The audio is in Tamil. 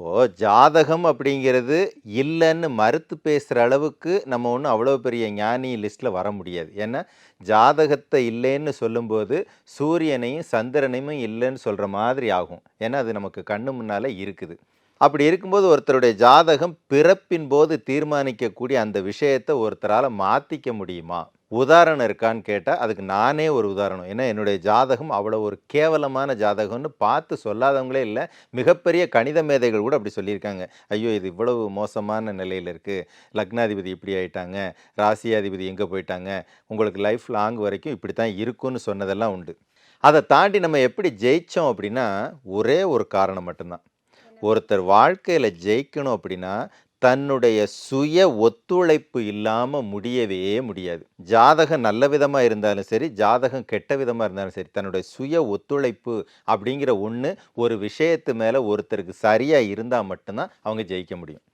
இப்போது ஜாதகம் அப்படிங்கிறது இல்லைன்னு மறுத்து பேசுகிற அளவுக்கு நம்ம ஒன்றும் அவ்வளோ பெரிய ஞானி லிஸ்ட்டில் வர முடியாது. ஏன்னா ஜாதகத்தை இல்லைன்னு சொல்லும்போது சூரியனையும் சந்திரனையும் இல்லைன்னு சொல்கிற மாதிரி ஆகும். ஏன்னா அது நமக்கு கண்ணு முன்னால் இருக்குது. அப்படி இருக்கும்போது ஒருத்தருடைய ஜாதகம் பிறப்பின் போது தீர்மானிக்கக்கூடிய அந்த விஷயத்தை ஒருத்தரால் மாற்றிக்க முடியுமா? உதாரணம் இருக்கான்னு கேட்டால் அதுக்கு நானே ஒரு உதாரணம். ஏன்னா என்னுடைய ஜாதகம் அவ்வளோ ஒரு கேவலமான ஜாதகம்னு பார்த்து சொல்லாதவங்களே இல்லை. மிகப்பெரிய கணித மேதைகள் கூட அப்படி சொல்லியிருக்காங்க. ஐயோ இது இவ்வளவு மோசமான நிலையில் இருக்குது லக்னாதிபதி இப்படி ஆயிட்டாங்க. ராசியாதிபதி எங்கே போயிட்டாங்க? உங்களுக்கு லைஃப் லாங் வரைக்கும் இப்படி தான் இருக்குன்னு சொன்னதெல்லாம் உண்டு. அதை தாண்டி நம்ம எப்படி ஜெயித்தோம் அப்படின்னா ஒரே ஒரு காரணம் மட்டும்தான். ஒருத்தர் வாழ்க்கையில் ஜெயிக்கணும் அப்படின்னா தன்னுடைய சுய ஒத்துழைப்பு இல்லாமல் முடியவே முடியாது. ஜாதகம் நல்ல விதமாக இருந்தாலும் சரி ஜாதகம் கெட்ட விதமாக இருந்தாலும் சரி தன்னுடைய சுய ஒத்துழைப்பு அப்படிங்கிற ஒன்று ஒரு விஷயத்து மேலே ஒருத்தருக்கு சரியாக இருந்தால் மட்டும்தான் அவங்க ஜெயிக்க முடியும்.